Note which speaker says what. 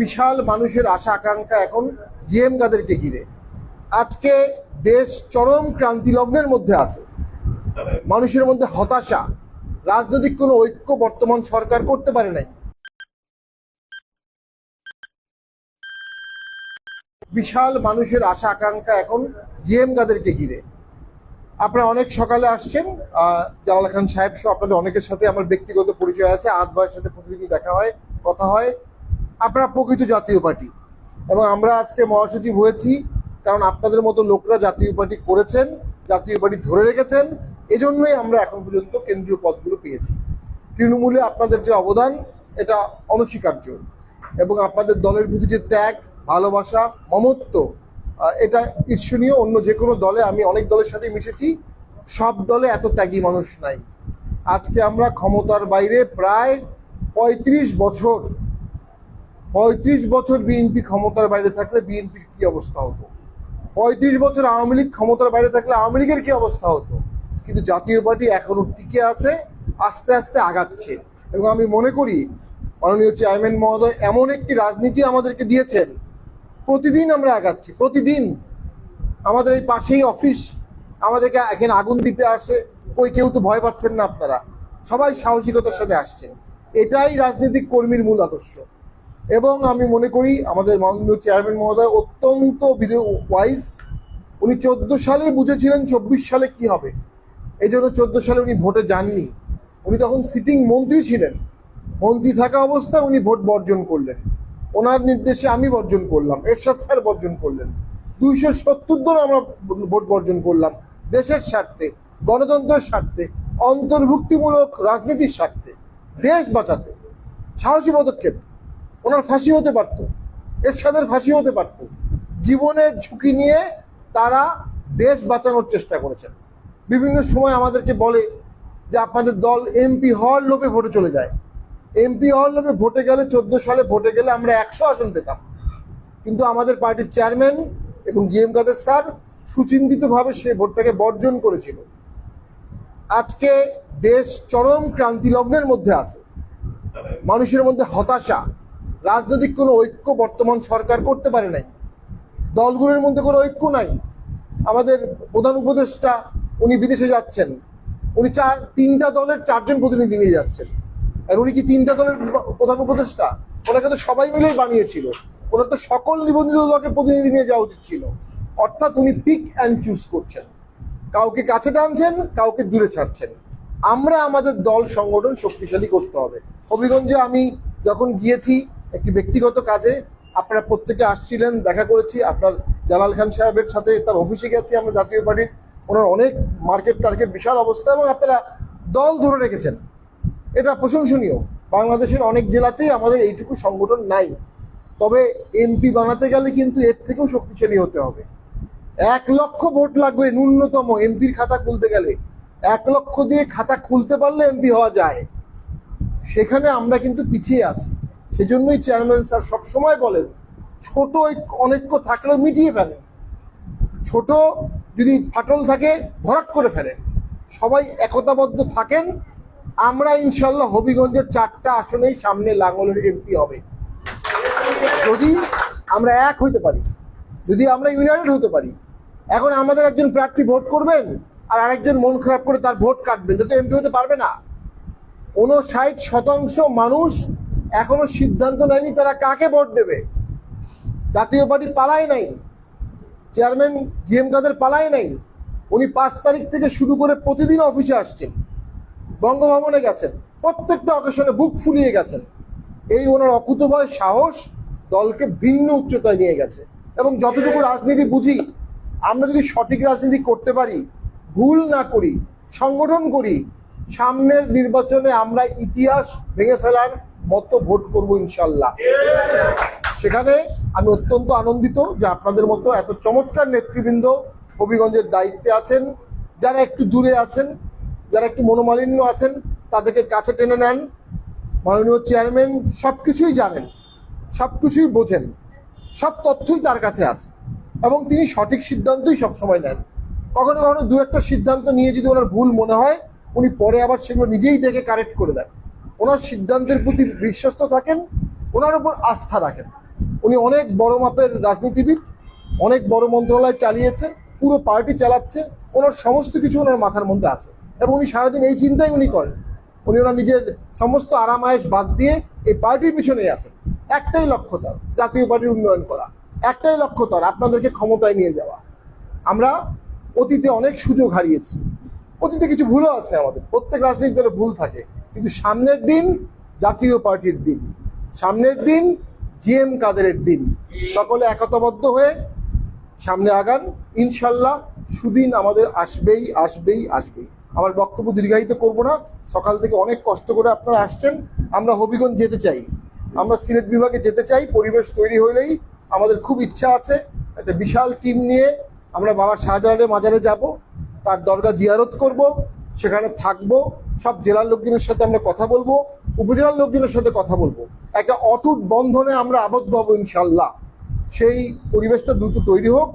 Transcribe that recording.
Speaker 1: বিশাল মানুষের আশা আকাঙ্ক্ষা এখন জিএম কাদেরকে ঘিরে। আজকে দেশ চরম ক্রান্তি লগ্নের মধ্যে আছে। মানুষের মধ্যে হতাশা, রাজনৈতিক কোনো ঐক্য বর্তমান সরকার করতে পারে নাই। বিশাল মানুষের আশা আকাঙ্ক্ষা এখন জিএম কাদেরকে ঘিরে। আপনারা অনেক সকালে আসছেন জালাল খান সাহেব সহ আপনাদের অনেকের সাথে আমার ব্যক্তিগত পরিচয় আছে আদ ভাইয়ের সাথে প্রতিদিনই দেখা হয়, কথা হয়। আপনারা প্রকৃত জাতীয় পার্টি। এবং আমরা আজকে মহাসচিব হয়েছি, কারণ আপনাদের মতো লোকরা জাতীয় পার্টি করেছেন, জাতীয় পার্টি ধরে রেখেছেন, এজন্যই আমরা এখন পর্যন্ত কেন্দ্রীয় পদগুলো পেয়েছি। তৃণমূলে আপনাদের যে অবদান, এটা অনস্বীকার্য। এবং আপনাদের দলের প্রতি যে ত্যাগ, ভালোবাসা, মমত্ব এটা ঈর্ষণীয়, অন্য যে কোনো দলে আমি অনেক দলের সাথে মিশেছি, সব দলে এত ত্যাগী মানুষ নাই। আজকে আমরা ক্ষমতার বাইরে প্রায় পঁয়ত্রিশ বছর পঁয়ত্রিশ বছর বিএনপি ক্ষমতার বাইরে থাকলে বিএনপির কি অবস্থা হতো? পঁয়ত্রিশ বছর আওয়ামী লীগ ক্ষমতার বাইরে থাকলে আওয়ামী লীগের কি অবস্থা হতো? কিন্তু জাতীয় পার্টি এখনও টিকে আছে, আস্তে আস্তে আগাচ্ছে। এবং আমি মনে করি, মাননীয় চেয়ারম্যান মহোদয়, এমন একটি রাজনীতি আমাদেরকে দিয়েছেন, প্রতিদিন আমরা আগাচ্ছি, প্রতিদিন। আমাদের এই পাশেই অফিস, আমাদেরকে এখানে আগুন দিতে আসে, ওই কেউ তো ভয় পাচ্ছেন না আপনারা। সবাই সাহসিকতার সাথে আসছেন। এটাই রাজনৈতিক কর্মীর মূল আদর্শ। এবং আমি মনে করি আমাদের মাননীয় চেয়ারম্যান মহোদয় অত্যন্ত ওয়াইজ উনি চোদ্দ সালে বুঝেছিলেন চব্বিশ সালে কি হবে। এই জন্য চোদ্দ সালে উনি ভোটে যাননি। উনি তখন সিটিং মন্ত্রী ছিলেন। মন্ত্রী থাকা অবস্থায় উনি ভোট বর্জন করলেন। ওনার নির্দেশে আমি বর্জন করলাম। এরশাদ স্যার বর্জন করলেন। দুইশো সত্তর জন আমরা ভোট বর্জন করলাম দেশের স্বার্থে, গণতন্ত্রের স্বার্থে, অন্তর্ভুক্তিমূলক রাজনীতির স্বার্থে, দেশ বাঁচাতে। সাহসী পদক্ষেপ। ওনার ফাঁসি হতে পারত। এরশাদের ফাঁসি হতে পারত। জীবনের ঝুঁকি নিয়ে তারা দেশ বাঁচানোর চেষ্টা করেছেন। বিভিন্ন সময় আমাদেরকে বলে যে আপনাদের দল এমপি হওয়ার লোভে ভোটে চলে যায়। এমপি হওয়ার লোভে ভোটে গেলে চোদ্দ সালে ভোটে গেলে আমরা একশো আসন পেতাম। কিন্তু আমাদের পার্টির চেয়ারম্যান এবং জি এম কাদের স্যার সুচিন্তিতভাবে সে ভোটটাকে বর্জন করেছিল। আজকে দেশ চরম ক্রান্তি লগ্নের মধ্যে আছে। মানুষের মধ্যে হতাশা রাজনৈতিক কোনো ঐক্য বর্তমান সরকার করতে পারে নাই। দলগুলোর মধ্যে কোনো ঐক্য নাই। আমাদের প্রধান উপদেষ্টা, উনি বিদেশে যাচ্ছেন। উনি চার, তিনটা দলের চারজন প্রতিনিধি নিয়ে যাচ্ছেন। আর উনি কি তিনটা দলের প্রধান উপদেষ্টা? ওনাকে তো সবাই মিলেই বানিয়েছিল। ওনার তো সকল নিবন্ধিত দলকে প্রতিনিধি নিয়ে যাওয়া উচিত ছিল। অর্থাৎ উনি পিক অ্যান্ড চুজ করছেন। কাউকে কাছে টানছেন, কাউকে দূরে ছাড়ছেন। আমরা আমাদের দল সংগঠন শক্তিশালী করতে হবে। হবিগঞ্জে আমি যখন গিয়েছি একটি ব্যক্তিগত কাজে আপনারা প্রত্যেকে আসছিলেন, দেখা করেছি। আপনার জালাল খান সাহেবের সাথে তার অফিসে গেছি আমরা, জাতীয় পার্টির। ওনার অনেক মার্কেট টার্গেট বিশাল অবস্থা এবং আপনারা দল ধরে রেখেছেন। এটা প্রশংসনীয়। বাংলাদেশের অনেক জেলাতেই আমাদের এইটুকু সংগঠন নাই। তবে এমপি বানাতে গেলে কিন্তু এর থেকেও শক্তিশালী হতে হবে। এক লক্ষ ভোট লাগবে ন্যূনতম এমপির খাতা খুলতে গেলে। এক লক্ষ দিয়ে খাতা খুলতে পারলে এমপি হওয়া যায়। সেখানে আমরা কিন্তু পিছিয়ে আছি। সেজন্যই চেয়ারম্যান স্যার সবসময় বলেন, ছোট অনৈক্য থাকলেও মিটিয়ে ফেলেন ছোট যদি ফাটল থাকে, ভরাট করে ফেলেন সবাই একতাবদ্ধ থাকেন, আমরা ইনশাল্লাহ হবিগঞ্জের চারটা আসনেই সামনে লাঙ্গলের এমপি হবে। যদি আমরা এক হইতে পারি, যদি আমরা ইউনাইটেড হতে পারি, এখন আমাদের একজন প্রার্থী ভোট করবেন, আর আরেকজন মন খারাপ করে তার ভোট কাটবেন, যাতে এমপি হতে পারবে না। উনষাট শতাংশ মানুষ এখনও সিদ্ধান্ত নেয়নি তারা কাকে ভোট দেবে। জাতীয় পার্টি পালায় নাই। চেয়ারম্যান জিএম কাদের পালায় নাই। উনি পাঁচ তারিখ থেকে শুরু করে প্রতিদিন অফিসে আসছেন। বঙ্গভবনে গেছেন। প্রত্যেকটা অকেশনে বুক ফুলিয়ে গেছেন। এই ওনার অকুতভয় সাহস দলকে ভিন্ন উচ্চতায় নিয়ে গেছে। এবং যতটুকু রাজনীতি বুঝি, আমরা যদি সঠিক রাজনীতি করতে পারি, ভুল না করি, সংগঠন করি, সামনের নির্বাচনে আমরা ইতিহাস ভেঙে ফেলার মতো ভোট করব ইনশাল্লাহ। সেখানে আমি অত্যন্ত আনন্দিত যে আপনাদের মতো এত চমৎকার নেতৃবৃন্দ হবিগঞ্জের দায়িত্বে আছেন, যারা একটু দূরে আছেন, যারা একটু মনোমালিন্য আছেন, তাদেরকে কাছে টেনে নেন। মাননীয় চেয়ারম্যান সব কিছুই জানেন সব কিছুই বোঝেন, সব তথ্যই তার কাছে আছে এবং তিনি সঠিক সিদ্ধান্তই সবসময় নেন। কখনো কখনো দু একটা সিদ্ধান্ত নিয়ে যদি ওনার ভুল মনে হয়, উনি পরে আবার সেগুলো নিজেই দেখে কারেক্ট করে দেন। ওনার সিদ্ধান্তের প্রতি বিশ্বস্ত থাকেন, ওনার উপর আস্থা রাখেন। উনি অনেক বড় মাপের রাজনীতিবিদ, অনেক বড় মন্ত্রণালয় চালিয়েছে, পুরো পার্টি চালাচ্ছে, ওনার সমস্ত কিছু ওনার মাথার মধ্যে আছে এবং উনি সারাদিন এই চিন্তাই উনি করেন। উনি ওনার নিজের সমস্ত আরামায়েশ বাদ দিয়ে এই পার্টির পিছনেই আছেন। একটাই লক্ষ্য তার, জাতীয় পার্টির উন্নয়ন করা। একটাই লক্ষ্য তার, আপনাদেরকে ক্ষমতায় নিয়ে যাওয়া। আমরা অতীতে অনেক সুযোগ হারিয়েছি। অতীতে কিছু ভুলও আছে আমাদের, প্রত্যেক রাজনৈতিক দলের ভুল থাকে। কিন্তু সামনের দিন জাতীয় পার্টির দিন। সামনের দিন জিএম কাদেরের দিন। সকলে একতাবদ্ধ হয়ে সামনে আগান। ইনশাল্লাহ সুদিন আমাদের আসবেই আসবেই আসবেই। আমার বক্তব্য দীর্ঘায়িত করব না। সকাল থেকে অনেক কষ্ট করে আপনারা আসছেন। আমরা হবিগঞ্জ যেতে চাই। আমরা সিলেট বিভাগে যেতে চাই। পরিবেশ তৈরি হইলেই আমাদের খুব ইচ্ছা আছে। একটা বিশাল টিম নিয়ে আমরা বাবা শাহজাহানের মাজারে যাব। তার দরগা জিয়ারত করব। সেখানে থাকব, সব জেলার লোকজনের সাথে আমরা কথা বলব, উপজেলার লোকজনের সাথে কথা বলব। একটা অটুট বন্ধনে আমরা আবদ্ধ হব ইনশাল্লাহ সেই পরিবেশটা দ্রুত তৈরি হোক।